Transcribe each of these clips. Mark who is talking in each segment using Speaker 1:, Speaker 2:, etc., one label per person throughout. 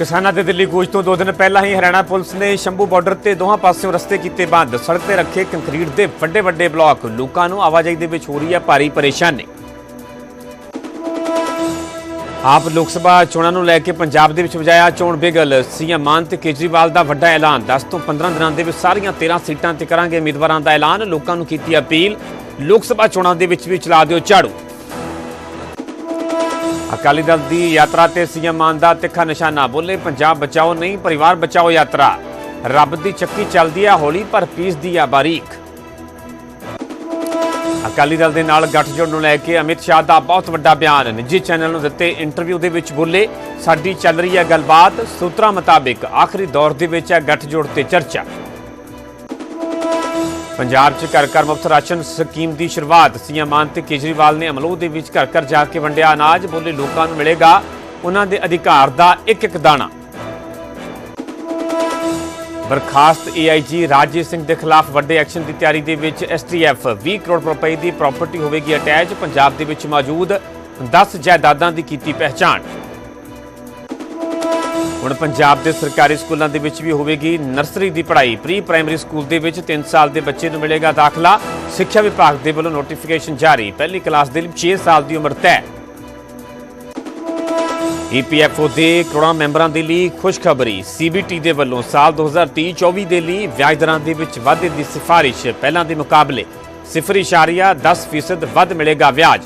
Speaker 1: ਕਿਸਾਨਾਂ ਦੇ ਦਿੱਲੀ ਕੂਚ ਤੋਂ ਦੋ ਦਿਨ ਪਹਿਲਾਂ ਹੀ ਹਰਿਆਣਾ ਪੁਲਿਸ ਨੇ ਸ਼ੰਭੂ ਬਾਰਡਰ ਤੇ ਦੋਹਾਂ ਪਾਸਿਓਂ ਰਸਤੇ ਕੀਤੇ ਬੰਦ। ਸੜਕ ਤੇ ਰੱਖੇ ਕੰਕਰੀਟ ਦੇ ਵੱਡੇ ਵੱਡੇ ਬਲਾਕ। ਲੋਕਾਂ ਨੂੰ ਆਵਾਜਾਈ ਦੇ ਵਿੱਚ ਹੋ ਰਹੀ ਹੈ ਭਾਰੀ ਪਰੇਸ਼ਾਨੀ। ਆਪ ਲੋਕ ਸਭਾ ਚੋਣਾਂ ਨੂੰ ਲੈ ਕੇ ਪੰਜਾਬ ਦੇ ਵਿੱਚ ਵਜਾਇਆ ਚੋਣ ਬਿਗਲ। ਸੀਐਮ ਮਾਨ ਤੇ ਕੇਜਰੀਵਾਲ ਦਾ ਵੱਡਾ ਐਲਾਨ। 10 ਤੋਂ 15 ਦਿਨਾਂ ਦੇ ਵਿੱਚ ਸਾਰੀਆਂ 13 ਸੀਟਾਂ ਤੇ ਕਰਾਂਗੇ ਉਮੀਦਵਾਰਾਂ ਦਾ ਐਲਾਨ। ਲੋਕਾਂ ਨੂੰ ਕੀਤੀ ਅਪੀਲ। ਲੋਕ ਸਭਾ ਚੋਣਾਂ ਦੇ ਵਿੱਚ ਵੀ ਚਲਾ ਦਿਓ ਝਾੜੂ। ਅਕਾਲੀ ਦਲ ਦੀ ਯਾਤਰਾ ਤੇ ਸੀਐਮ ਮਾਨ ਦਾ ਤਿੱਖਾ ਨਿਸ਼ਾਨਾ, ਬੋਲੇ ਪੰਜਾਬ ਬਚਾਓ ਨਹੀਂ, ਪਰਿਵਾਰ ਬਚਾਓ ਯਾਤਰਾ। ਰੱਬ ਦੀ ਚੱਕੀ ਚੱਲਦੀ ਆ ਹੌਲੀ, ਪਰ ਪੀਸਦੀ ਆ ਬਾਰੀਕ। ਅਕਾਲੀ ਦਲ ਦੇ ਨਾਲ ਗੱਠਜੋੜ ਨੂੰ ਲੈ ਕੇ ਅਮਿਤ ਸ਼ਾਹ ਦਾ ਬਹੁਤ ਵੱਡਾ ਬਿਆਨ। ਨਿੱਜੀ ਚੈਨਲ ਨੂੰ ਦਿੱਤੇ ਇੰਟਰਵਿਊ ਦੇ ਵਿੱਚ ਬੋਲੇ, ਸਾਡੀ ਚੱਲ ਰਹੀ ਹੈ ਗੱਲਬਾਤ, ਸੂਤਰਾਂ ਮੁਤਾਬਿਕ ਆਖਰੀ ਦੌਰ ਦੇ ਵਿੱਚ ਹੈ ਗੱਠਜੋੜ ਤੇ ਚਰਚਾ। ਪੰਜਾਬ 'ਚ ਘਰ ਘਰ ਮੁਫਤ ਰਾਸ਼ਨ ਸਕੀਮ ਦੀ ਸ਼ੁਰੂਆਤ। ਸੀਐਮ ਮਾਨ ਤੇ ਕੇਜਰੀਵਾਲ ਨੇ ਅਮਲੋਹ ਦੇ ਵਿੱਚ ਘਰ ਘਰ ਜਾ ਕੇ ਵੰਡਿਆ ਅਨਾਜ, ਬੋਲੇ ਲੋਕਾਂ ਨੂੰ ਮਿਲੇਗਾ ਉਹਨਾਂ ਦੇ ਅਧਿਕਾਰ ਦਾ ਇੱਕ ਇੱਕ ਦਾਣਾ। ਬਰਖਾਸਤ ਏਆਈਜੀ ਰਾਜੇ ਸਿੰਘ ਦੇ ਖਿਲਾਫ ਵੱਡੇ ਐਕਸ਼ਨ ਦੀ ਤਿਆਰੀ ਦੇ ਵਿੱਚ ਐਸਟੀਐਫ। 20 ਕਰੋੜ ਰੁਪਏ ਦੀ ਪ੍ਰਾਪਰਟੀ ਹੋਵੇਗੀ ਅਟੈਚ, ਪੰਜਾਬ ਦੇ ਵਿੱਚ ਮੌਜੂਦ 10 ਜਾਇਦਾਦਾਂ ਦੀ ਕੀਤੀ ਪਹਿਚਾਣ। ਹੁਣ ਪੰਜਾਬ ਦੇ ਸਰਕਾਰੀ ਸਕੂਲਾਂ ਦੇ ਵਿੱਚ ਵੀ ਹੋਵੇਗੀ ਨਰਸਰੀ ਦੀ ਪੜ੍ਹਾਈ। ਪ੍ਰੀ ਪ੍ਰਾਇਮਰੀ ਸਕੂਲ ਦੇ ਵਿੱਚ 3 ਸਾਲ ਦੇ ਬੱਚੇ ਨੂੰ ਮਿਲੇਗਾ ਦਾਖਲਾ। ਸਿੱਖਿਆ ਵਿਭਾਗ ਦੇ ਵੱਲੋਂ ਨੋਟੀਫਿਕੇਸ਼ਨ ਜਾਰੀ। ਪਹਿਲੀ ਕਲਾਸ ਦੇ ਲਈ 6 ਸਾਲ ਦੀ ਉਮਰ ਤੈਅ। ਈਪੀਐਫਓ ਦੇ ਕਰੋੜਾਂ ਮੈਂਬਰਾਂ ਦੇ ਲਈ ਖੁਸ਼ਖਬਰੀ। ਸੀਬੀਟੀ ਦੇ ਵੱਲੋਂ ਸਾਲ 2023-24 ਦੇ ਲਈ ਵਿਆਜ ਦਰਾਂ ਦੇ ਵਿੱਚ ਵਾਧੇ ਦੀ ਸਿਫਾਰਿਸ਼। ਪਹਿਲਾਂ ਦੇ ਮੁਕਾਬਲੇ 0.10% ਵੱਧ ਮਿਲੇਗਾ ਵਿਆਜ।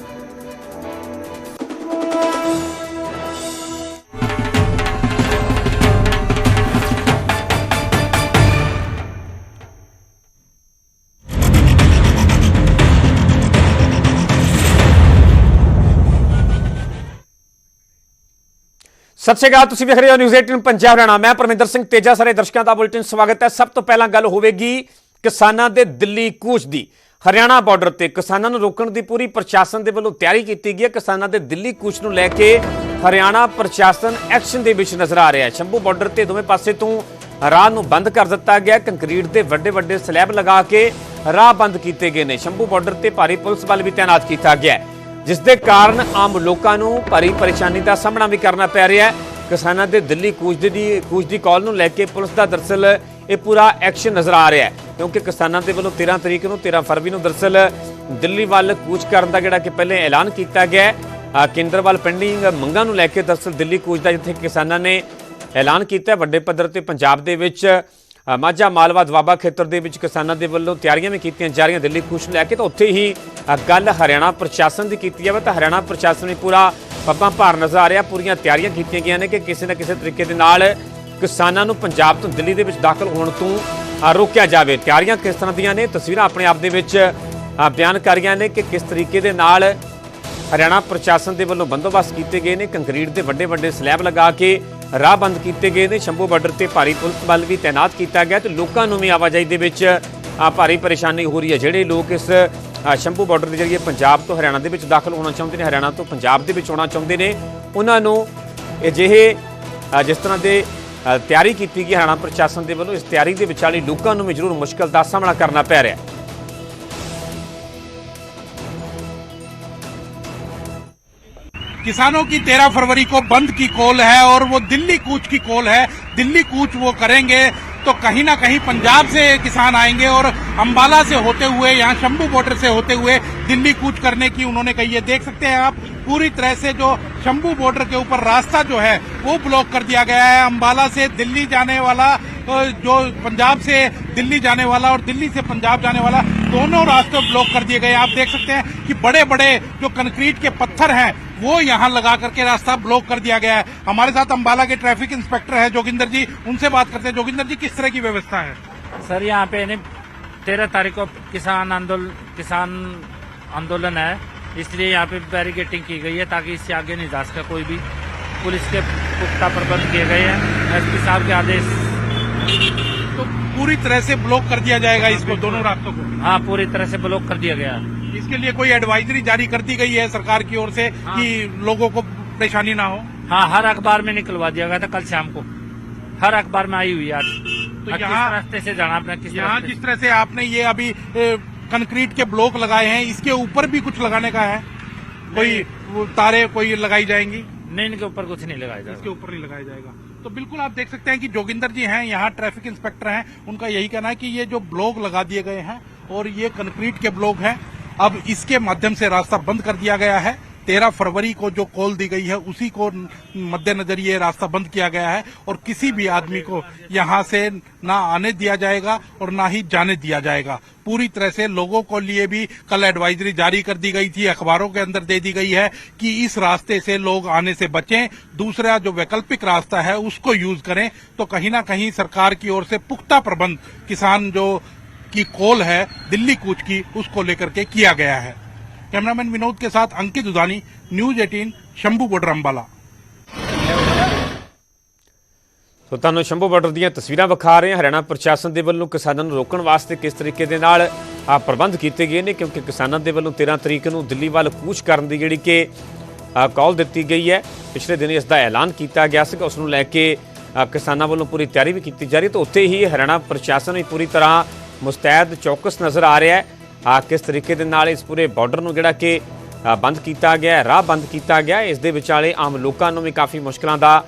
Speaker 1: ਸਤਿ ਸ਼੍ਰੀ ਅਕਾਲ, ਤੁਸੀਂ ਵੇਖ ਰਹੇ ਹੋ ਨਿਊਜ਼ 18 ਪੰਜਾਬ ਹਰਿਆਣਾ। ਮੈਂ ਪਰਮਿੰਦਰ ਸਿੰਘ ਤੇਜਾ, ਸਾਰੇ ਦਰਸ਼ਕਾਂ ਦਾ ਬੁਲੇਟਿਨ ਸਵਾਗਤ ਹੈ। ਸਭ ਤੋਂ ਪਹਿਲਾਂ ਗੱਲ ਹੋਵੇਗੀ ਕਿਸਾਨਾਂ ਦੇ ਦਿੱਲੀ ਕੂਚ ਦੀ। ਹਰਿਆਣਾ ਬਾਰਡਰ ਤੇ ਕਿਸਾਨਾਂ ਨੂੰ ਰੋਕਣ ਦੀ ਪੂਰੀ ਪ੍ਰਸ਼ਾਸਨ ਦੇ ਵੱਲੋਂ ਤਿਆਰੀ ਕੀਤੀ ਗਈ ਹੈ। ਕਿਸਾਨਾਂ ਦੇ ਦਿੱਲੀ ਕੂਚ ਨੂੰ ਲੈ ਕੇ ਹਰਿਆਣਾ ਪ੍ਰਸ਼ਾਸਨ ਐਕਸ਼ਨ ਦੇ ਵਿੱਚ ਨਜ਼ਰ ਆ ਰਿਹਾ ਹੈ। ਸ਼ੰਭੂ ਬਾਰਡਰ ਤੇ ਦੋਵੇਂ ਪਾਸੇ ਤੋਂ ਰਾਹ ਨੂੰ ਬੰਦ ਕਰ ਦਿੱਤਾ ਗਿਆ ਕੰਕਰੀਟ ਦੇ ਵੱਡੇ ਵੱਡੇ ਸਲੈਬ ਲਗਾ ਕੇ ਰਾਹ ਬੰਦ ਕੀਤੇ ਗਏ ਨੇ। ਸ਼ੰਭੂ ਬਾਰਡਰ ਤੇ ਭਾਰੀ ਪੁਲਿਸ ਬਲ ਵੀ ਤਾਇਨਾਤ ਕੀਤਾ ਗਿਆ ਹੈ। ਜਿਸ ਦੇ ਕਾਰਨ ਆਮ ਲੋਕਾਂ ਨੂੰ ਭਾਰੀ ਪਰੇਸ਼ਾਨੀ ਦਾ ਸਾਹਮਣਾ ਵੀ ਕਰਨਾ ਪੈ ਰਿਹਾ ਹੈ। ਕਿਸਾਨਾਂ ਦੇ ਦਿੱਲੀ ਕੂਚ ਦੀ ਕੂਚ ਦੀ ਕਾਲ ਨੂੰ ਲੈ ਕੇ ਪੁਲਿਸ ਦਾ ਦਰਸਲ ਇਹ ਪੂਰਾ ਐਕਸ਼ਨ ਨਜ਼ਰ ਆ ਰਿਹਾ ਹੈ। ਕਿਉਂਕਿ ਕਿਸਾਨਾਂ ਦੇ ਵੱਲੋਂ 13 ਤਰੀਕ ਨੂੰ 13 ਫਰਵਰੀ ਨੂੰ ਦਰਸਲ ਦਿੱਲੀ ਵੱਲ ਕੂਚ ਕਰਨ ਦਾ ਜਿਹੜਾ ਕਿ ਪਹਿਲੇ ਐਲਾਨ ਕੀਤਾ ਗਿਆ ਹੈ। ਅ, ਕੇਂਦਰ ਵੱਲ ਪੈਂਡਿੰਗ ਮੰਗਾਂ ਨੂੰ ਲੈ ਕੇ ਦਰਸਲ ਦਿੱਲੀ ਕੂਚ ਦਾ ਜਿੱਥੇ ਕਿਸਾਨਾਂ ਨੇ ਐਲਾਨ ਕੀਤਾ ਵੱਡੇ ਪੱਧਰ ਤੇ ਪੰਜਾਬ ਦੇ ਵਿੱਚ ਮਾਝਾ ਮਾਲਵਾ ਦੁਆਬਾ ਖੇਤਰ ਦੇ ਵਿੱਚ ਕਿਸਾਨਾਂ ਦੇ ਵੱਲੋਂ ਤਿਆਰੀਆਂ ਵੀ ਕੀਤੀਆਂ ਜਾ ਰਹੀਆਂ ਦਿੱਲੀ ਖੁਸ਼ ਨੂੰ ਲੈ ਕੇ, ਤਾਂ ਉੱਥੇ ਹੀ ਗੱਲ ਹਰਿਆਣਾ ਪ੍ਰਸ਼ਾਸਨ ਦੀ ਕੀਤੀ ਜਾਵੇ, ਤਾਂ ਹਰਿਆਣਾ ਪ੍ਰਸ਼ਾਸਨ ਵੀ ਪੂਰਾ ਪੱਪਾਂ ਭਾਰ ਨਜ਼ਰ ਆ ਰਿਹਾ। ਪੂਰੀਆਂ ਤਿਆਰੀਆਂ ਕੀਤੀਆਂ ਗਈਆਂ ਨੇ ਕਿ ਕਿਸੇ ਨਾ ਕਿਸੇ ਤਰੀਕੇ ਦੇ ਨਾਲ ਕਿਸਾਨਾਂ ਨੂੰ ਪੰਜਾਬ ਤੋਂ ਦਿੱਲੀ ਦੇ ਵਿੱਚ ਦਾਖਲ ਹੋਣ ਤੋਂ ਰੋਕਿਆ ਜਾਵੇ। ਤਿਆਰੀਆਂ ਕਿਸ ਤਰ੍ਹਾਂ ਦੀਆਂ ਨੇ? ਤਸਵੀਰਾਂ ਆਪਣੇ ਆਪ ਦੇ ਵਿੱਚ ਬਿਆਨ ਕਰ ਰਹੀਆਂ ਨੇ ਕਿ ਕਿਸ ਤਰੀਕੇ ਦੇ ਨਾਲ ਹਰਿਆਣਾ ਪ੍ਰਸ਼ਾਸਨ ਦੇ ਵੱਲੋਂ ਬੰਦੋਬਸਤ ਕੀਤੇ ਗਏ ਨੇ। ਕੰਕਰੀਟ ਦੇ ਵੱਡੇ ਵੱਡੇ ਸਲੈਬ ਲਗਾ ਕੇ ਰਾਹ ਬੰਦ ਕੀਤੇ ਗਏ ਨੇ। ਸ਼ੰਭੂ ਬਾਰਡਰ ਤੇ ਭਾਰੀ ਪੁਲਿਸ ਬਲ ਵੀ ਤਾਇਨਾਤ ਕੀਤਾ ਗਿਆ ਤੇ ਲੋਕਾਂ ਨੂੰ ਵੀ ਆਵਾਜਾਈ ਦੇ ਵਿੱਚ ਭਾਰੀ ਪਰੇਸ਼ਾਨੀ ਹੋ ਰਹੀ ਹੈ। ਜਿਹੜੇ ਲੋਕ ਇਸ ਸ਼ੰਭੂ ਬਾਰਡਰ ਦੇ ਜਰੀਏ ਪੰਜਾਬ ਤੋਂ ਹਰਿਆਣਾ ਦੇ ਵਿੱਚ ਦਾਖਲ ਹੋਣਾ ਚਾਹੁੰਦੇ ਨੇ, ਹਰਿਆਣਾ ਤੋਂ ਪੰਜਾਬ ਦੇ ਵਿੱਚ ਆਉਣਾ ਚਾਹੁੰਦੇ ਨੇ, ਉਹਨਾਂ ਨੂੰ ਅਜਿਹੇ ਜਿਸ ਤਰ੍ਹਾਂ ਦੇ ਤਿਆਰੀ ਕੀਤੀ ਗਈ ਹਰਿਆਣਾ ਪ੍ਰਸ਼ਾਸਨ ਦੇ ਵੱਲੋਂ ਇਸ ਤਿਆਰੀ ਦੇ ਵਿਚਾਲੇ ਲੋਕਾਂ ਨੂੰ ਵੀ ਜ਼ਰੂਰ ਮੁਸ਼ਕਲ ਦਾ ਸਾਹਮਣਾ ਕਰਨਾ ਪੈ ਰਿਹਾ ਹੈ।
Speaker 2: किसानों की तेरह फरवरी को बंद की कॉल है और वो दिल्ली कूच की कॉल है। दिल्ली कूच वो करेंगे तो कहीं ना कहीं पंजाब से किसान आएँगे और अंबाला से होते हुए, यहाँ शंभू बॉर्डर से होते हुए दिल्ली कूच करने की उन्होंने कही है। देख सकते हैं आप, पूरी तरह से जो शंभू बॉर्डर के ऊपर रास्ता जो है, वो ब्लॉक कर दिया गया है। अंबाला से दिल्ली जाने वाला जो पंजाब से दिल्ली जाने वाला और दिल्ली से पंजाब जाने वाला दोनों रास्ते ब्लॉक कर दिए गए। आप देख सकते हैं कि बड़े बड़े जो कंक्रीट के पत्थर हैं, वो यहाँ लगा करके रास्ता ब्लॉक कर दिया गया है। हमारे साथ अम्बाला के ट्रैफ़िक इंस्पेक्टर है, जोगिंदर जी। उनसे बात करते हैं। जोगिंदर जी, किस तरह की व्यवस्था है?
Speaker 3: सर, यहाँ पे तेरह तारीख को किसान आंदोलन किसान आंदोलन है। इसलिए यहाँ पे बैरिकेटिंग की गई है ताकि इससे आगे नहीं जा सके कोई भी। पुलिस के पुख्ता प्रबंध किए गए हैं। एसपी साहब के आदेश
Speaker 2: पूरी तरह से ब्लॉक कर दिया जाएगा इसको दोनों रास्तों को?
Speaker 3: हाँ पूरी तरह से ब्लॉक कर दिया गया।
Speaker 2: इसके लिए कोई एडवाइजरी जारी कर दी गई है सरकार की ओर से
Speaker 3: हाँ।
Speaker 2: कि लोगों को परेशानी ना हो?
Speaker 3: हाँ हर अखबार में निकलवा दिया गया था कल शाम को। हर अखबार में आई हुई आज
Speaker 2: तो यहाँ-
Speaker 3: रास्ते से जाना अपना किस
Speaker 2: यहाँ जिस तरह से आपने ये अभी कंक्रीट के ब्लॉक लगाए हैं इसके ऊपर भी कुछ लगाने का है? कोई तारे कोई लगाई जाएँगी?
Speaker 3: नहीं इनके ऊपर कुछ नहीं लगाया जाएगा।
Speaker 2: इसके ऊपर नहीं लगाया जाएगा। तो बिल्कुल आप देख सकते हैं कि जोगिंदर जी हैं, यहाँ ट्रैफ़िक इंस्पेक्टर हैं। उनका यही कहना है कि ये जो ब्लॉक लगा दिए गए हैं और ये कंक्रीट के ब्लॉक हैं, अब इसके माध्यम से रास्ता बंद कर दिया गया है। तेरह फरवरी को जो कॉल दी गई है, उसी को मद्देनजर ये रास्ता बंद किया गया है और किसी भी आदमी को यहाँ से ना आने दिया जाएगा और ना ही जाने दिया जाएगा। पूरी तरह से लोगों को लिए भी कल एडवाइजरी जारी कर दी गई थी, अखबारों के अंदर दे दी गई है कि इस रास्ते से लोग आने से बचें, दूसरा जो वैकल्पिक रास्ता है उसको यूज़ करें तो कहीं ना कहीं सरकार की ओर से पुख्ता प्रबंध किसान जो की कॉल है, दिल्ली कूच की, उसको लेकर के किया गया है। कैमरामैन विनोद के साथ Ankit Udani news 18 Shambhu border Ambala
Speaker 1: so ਤੁਹਾਨੂੰ ਸ਼ੰਭੂ ਬਾਰਡਰ ਦੀਆਂ ਤਸਵੀਰਾਂ ਵਿਖਾ ਰਹੇ ਹਾਂ ਹਰਿਆਣਾ ਪ੍ਰਸ਼ਾਸਨ ਦੇ ਵੱਲੋਂ ਕਿਸਾਨਾਂ ਨੂੰ ਰੋਕਣ ਵਾਸਤੇ ਕਿਸ ਤਰੀਕੇ ਦੇ ਨਾਲ ਆ ਪ੍ਰਬੰਧ ਕੀਤੇ ਗਏ ਨੇ ਕਿਉਂਕਿ ਕਿਸਾਨਾਂ ਦੇ ਵੱਲੋਂ 13 ਤਰੀਕ ਨੂੰ ਦਿੱਲੀ ਵੱਲ ਕੂਚ ਕਰਨ ਦੀ ਜਿਹੜੀ ਕਿ ਕਾਲ ਦਿੱਤੀ ਗਈ ਹੈ ਪਿਛਲੇ ਦਿਨ ਇਸ ਦਾ ਐਲਾਨ ਕੀਤਾ ਗਿਆ ਸੀ ਉਸ ਨੂੰ ਲੈ ਕੇ ਅ, ਕਿਸਾਨਾਂ ਵੱਲੋਂ ਪੂਰੀ ਤਿਆਰੀ ਵੀ ਕੀਤੀ ਜਾ ਰਹੀ ਹੈ ਤੇ ਉੱਥੇ ਹੀ ਹਰਿਆਣਾ ਪ੍ਰਸ਼ਾਸਨ ਵੀ ਪੂਰੀ ਤਰ੍ਹਾਂ ਮੁਸਤੈਦ ਚੌਕਸ ਨਜ਼ਰ ਆ ਰਿਹਾ ਹੈ ਆ ਕਿਸ ਤਰੀਕੇ ਦੇ ਨਾਲ ਇਸ ਪੂਰੇ ਬਾਰਡਰ ਨੂੰ ਜਿਹੜਾ ਕਿ ਬੰਦ ਕੀਤਾ ਗਿਆ ਹੈ, ਰਾਹ ਬੰਦ ਕੀਤਾ ਗਿਆ ਇਸ ਦੇ ਵਿਚਾਲੇ ਆਮ ਲੋਕਾਂ ਨੂੰ ਵੀ ਕਾਫੀ ਮੁਸ਼ਕਲਾਂ ਦਾ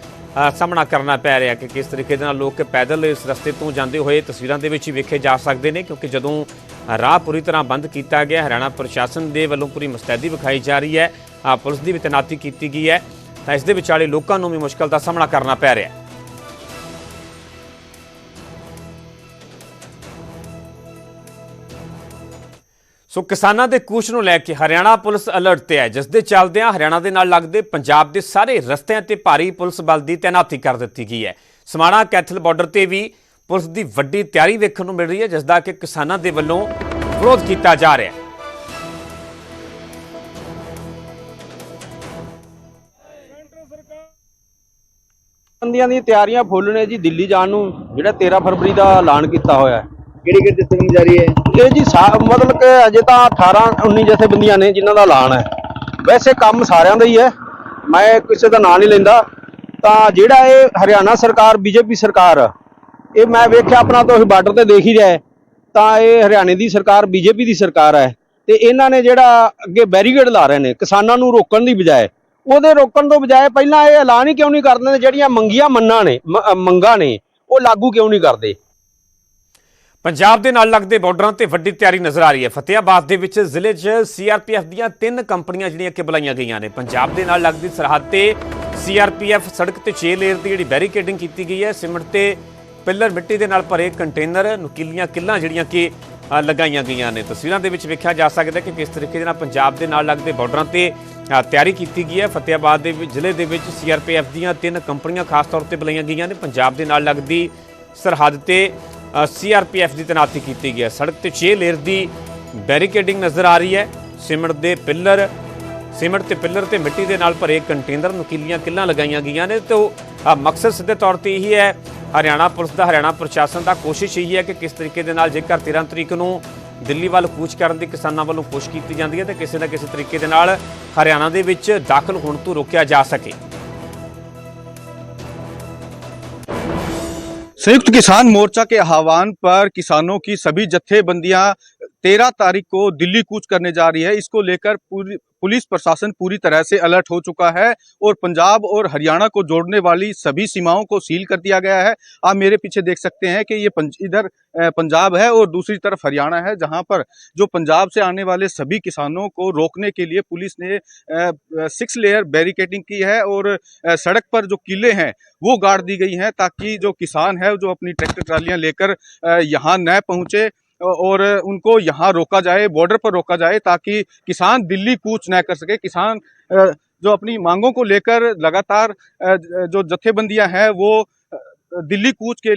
Speaker 1: ਸਾਹਮਣਾ ਕਰਨਾ ਪੈ ਰਿਹਾ ਕਿ ਕਿਸ ਤਰੀਕੇ ਦੇ ਨਾਲ ਲੋਕ ਪੈਦਲ ਇਸ ਰਸਤੇ ਤੋਂ ਜਾਂਦੇ ਹੋਏ ਤਸਵੀਰਾਂ ਦੇ ਵਿੱਚ ਹੀ ਵੇਖੇ ਜਾ ਸਕਦੇ ਨੇ ਕਿਉਂਕਿ ਜਦੋਂ ਰਾਹ ਪੂਰੀ ਤਰ੍ਹਾਂ ਬੰਦ ਕੀਤਾ ਗਿਆ ਹਰਿਆਣਾ ਪ੍ਰਸ਼ਾਸਨ ਦੇ ਵੱਲੋਂ ਪੂਰੀ ਮੁਸਤੈਦੀ ਵਿਖਾਈ ਜਾ ਰਹੀ ਹੈ ਪੁਲਿਸ ਦੀ ਵੀ ਤੈਨਾਤੀ ਕੀਤੀ ਗਈ ਹੈ ਤਾਂ ਇਸ ਦੇ ਵਿਚਾਲੇ ਲੋਕਾਂ ਨੂੰ ਵੀ ਮੁਸ਼ਕਲ ਦਾ ਸਾਹਮਣਾ ਕਰਨਾ ਪੈ ਰਿਹਾ ਹੈ। ਸੋ ਕਿਸਾਨਾਂ ਦੇ ਕੂਚ ਨੂੰ ਲੈ ਕੇ ਹਰਿਆਣਾ ਪੁਲਿਸ ਅਲਰਟ ਤੇ ਹੈ, ਜਿਸ ਦੇ ਚੱਲਦਿਆਂ ਹਰਿਆਣਾ ਦੇ ਨਾਲ ਲੱਗਦੇ ਪੰਜਾਬ ਦੇ ਸਾਰੇ ਰਸਤਿਆਂ ਤੇ ਭਾਰੀ ਪੁਲਿਸ ਬਲ ਦੀ ਤੈਨਾਤੀ ਕਰ ਦਿੱਤੀ ਗਈ ਹੈ। ਸਮਾਣਾ ਕੈਥਲ ਬਾਰਡਰ ਤੇ ਵੀ ਪੁਲਿਸ ਦੀ ਵੱਡੀ ਤਿਆਰੀ ਵੇਖਣ ਨੂੰ ਮਿਲ ਰਹੀ ਹੈ, ਜਿਸ ਦਾ ਕਿ ਕਿਸਾਨਾਂ ਦੇ ਵੱਲੋਂ ਵਿਰੋਧ ਕੀਤਾ ਜਾ ਰਿਹਾ ਹੈ।
Speaker 4: ਬੰਦੀਆਂ ਦੀਆਂ ਤਿਆਰੀਆਂ ਫੁੱਲ ਨੇ ਜੀ, ਦਿੱਲੀ ਜਾਣ ਨੂੰ, ਜਿਹੜਾ 13 ਫਰਵਰੀ ਦਾ ਐਲਾਨ ਕੀਤਾ ਹੋਇਆ ਹੈ।
Speaker 5: ਕਿਹੜੀ ਕਿਹੜੀ ਜਥੇਬੰਦੀ ਜਾ ਰਹੀ ਹੈ?
Speaker 4: ਇਹ ਜੀ ਸਾ- ਮਤਲਬ ਕਿ ਅਜੇ ਤਾਂ 18 19 ਜਥੇਬੰਦੀਆਂ ਨੇ ਜਿਨ੍ਹਾਂ ਦਾ ਐਲਾਨ ਹੈ। ਵੈਸੇ ਕੰਮ ਸਾਰਿਆਂ ਦਾ ਹੀ ਹੈ। ਮੈਂ ਕਿਸੇ ਦਾ ਨਾਂ ਨਹੀਂ ਲੈਂਦਾ। ਤਾਂ ਜਿਹੜਾ ਇਹ ਹਰਿਆਣਾ ਸਰਕਾਰ ਬੀਜੇਪੀ ਸਰਕਾਰ ਆ, ਇਹ ਮੈਂ ਵੇਖਿਆ ਆਪਣਾ ਤੋਂ ਬਾਰਡਰ ਤੇ ਦੇਖ ਹੀ ਰਿਹਾ ਹੈ, ਤਾਂ ਇਹ ਹਰਿਆਣੇ ਦੀ ਸਰਕਾਰ ਬੀਜੇਪੀ ਦੀ ਸਰਕਾਰ ਹੈ। ਤੇ ਇਹਨਾਂ ਨੇ ਜਿਹੜਾ ਅੱਗੇ ਬੈਰੀਗੇਡ ਲਾ ਰਹੇ ਨੇ ਕਿਸਾਨਾਂ ਨੂੰ ਰੋਕਣ ਦੀ ਬਜਾਏ। ਉਹਦੇ ਰੋਕਣ ਤੋਂ ਬਜਾਏ ਪਹਿਲਾਂ ਇਹ ਐਲਾਨ ਹੀ ਕਿਉਂ ਨਹੀਂ ਕਰਦੇ ਨੇ? ਜਿਹੜੀਆਂ ਮੰਗੀਆਂ ਮੰਨਾਂ ਨੇ ਮ- ਅ, ਮੰਗਾਂ ਨੇ ਉਹ ਲਾਗੂ ਕਿਉਂ ਨਹੀਂ ਕਰਦੇ?
Speaker 1: ਪੰਜਾਬ ਦੇ ਨਾਲ ਲੱਗਦੇ ਬਾਰਡਰਾਂ ਤੇ ਵੱਡੀ ਤਿਆਰੀ ਨਜ਼ਰ ਆ ਰਹੀ ਹੈ। ਫਤਿਆਬਾਦ ਦੇ ਵਿੱਚ ਜ਼ਿਲ੍ਹੇ 'ਚ ਸੀਆਰਪੀਐਫ ਦੀਆਂ ਤਿੰਨ ਕੰਪਨੀਆਂ ਜਿਹੜੀਆਂ ਕਿ ਬੁਲਾਈਆਂ ਗਈਆਂ ਨੇ। ਪੰਜਾਬ ਦੇ ਨਾਲ ਲੱਗਦੀ ਸਰਹੱਦ ਤੇ ਸੀਆਰਪੀਐਫ ਸੜਕ ਤੇ 6 ਲੇਅਰ ਦੀ ਜਿਹੜੀ ਬੈਰੀਕੇਡਿੰਗ ਕੀਤੀ ਗਈ ਹੈ। ਸਿਮਟ ਤੇ ਪਿੱਲਰ ਮਿੱਟੀ ਦੇ ਨਾਲ ਭਰੇ ਕੰਟੇਨਰ, ਨੁਕੀਲੀਆਂ ਕਿੱਲਾਂ ਜਿਹੜੀਆਂ ਕਿ ਲਗਾਈਆਂ ਗਈਆਂ ਨੇ। ਤਸਵੀਰਾਂ ਦੇ ਵਿੱਚ ਵੇਖਿਆ ਜਾ ਸਕਦਾ ਕਿ ਕਿਸ ਤਰੀਕੇ ਦੇ ਨਾਲ ਪੰਜਾਬ ਦੇ ਨਾਲ ਲੱਗਦੇ ਬਾਰਡਰਾਂ ਤੇ ਤਿਆਰੀ ਕੀਤੀ ਗਈ ਹੈ। ਫਤਿਆਬਾਦ ਦੇ ਜ਼ਿਲ੍ਹੇ ਦੇ ਵਿੱਚ ਸੀਆਰਪੀਐਫ ਦੀਆਂ ਤਿੰਨ ਕੰਪਨੀਆਂ ਖਾਸ ਤੌਰ ਤੇ ਬੁਲਾਈਆਂ ਗਈਆਂ ਨੇ। ਪੰਜਾਬ ਦੇ ਨਾਲ ਲੱਗਦੀ ਸਰਹੱਦ ਤੇ ਸੀਆਰਪੀਐਫ ਦੀ ਤੈਨਾਤੀ ਕੀਤੀ ਗਈ ਹੈ। ਸੜਕ ਤੇ 6 ਲੇਅਰ ਦੀ ਬੈਰੀਕੇਡਿੰਗ ਨਜ਼ਰ ਆ ਰਹੀ ਹੈ। ਸਿਮਟ ਦੇ ਪਿੱਲਰ ਸਿਮਟ ਤੇ ਪਿੱਲਰ ਤੇ ਮਿੱਟੀ ਦੇ ਨਾਲ ਭਰੇ ਕੰਟੇਨਰ ਨੁਕੀਲੀਆਂ ਕਿੱਲਾਂ ਲਗਾਈਆਂ ਗਈਆਂ ਨੇ ਤੇ ਉਹ, ਮਕਸਦ ਸਿੱਧੇ ਤੌਰ ਤੇ ਇਹੀ ਹੈ। ਹਰਿਆਣਾ ਪੁਲਿਸ ਦਾ ਹਰਿਆਣਾ ਪ੍ਰਸ਼ਾਸਨ ਦਾ ਕੋਸ਼ਿਸ਼ ਇਹੀ ਹੈ ਕਿ ਕਿਸ ਤਰੀਕੇ ਦੇ ਨਾਲ ਜੇਕਰ 13 ਤਰੀਕ ਨੂੰ ਦਿੱਲੀ ਵੱਲ ਕੂਚ ਕਰਨ ਦੀ ਕਿਸਾਨਾਂ ਵੱਲੋਂ ਕੋਸ਼ਿਸ਼ ਕੀਤੀ ਜਾਂਦੀ ਹੈ ਤਾਂ ਕਿਸੇ ਨਾ ਕਿਸੇ ਤਰੀਕੇ ਦੇ ਨਾਲ ਹਰਿਆਣਾ ਦੇ ਵਿੱਚ ਦਾਖਲ ਹੋਣ ਤੋਂ ਰੋਕਿਆ ਜਾ ਸਕੇ।
Speaker 5: संयुक्त किसान मोर्चा के आह्वान पर किसानों की सभी जत्थेबंदियां तेरह तारीख को दिल्ली कूच करने जा रही है। इसको लेकर पूरी पुलिस प्रशासन पूरी तरह से अलर्ट हो चुका है और पंजाब और हरियाणा को जोड़ने वाली सभी सीमाओं को सील कर दिया गया है। आप मेरे पीछे देख सकते हैं कि ये पंज, इधर पंजाब है और दूसरी तरफ़ हरियाणा है जहाँ पर जो पंजाब से आने वाले सभी किसानों को रोकने के लिए पुलिस ने सिक्स लेयर बैरिकेडिंग की है और सड़क पर जो किले हैं वो गाड़ दी गई हैं ताकि जो किसान है जो अपनी ट्रैक्टर ट्रालियाँ लेकर यहाँ न पहुँचे। और उनको यहाँ रोका जाए बॉर्डर पर रोका जाए, ताकि किसान दिल्ली कूच न कर सके। किसान जो अपनी मांगों को लेकर लगातार जो जत्थेबंदियाँ हैं, वो दिल्ली कूच के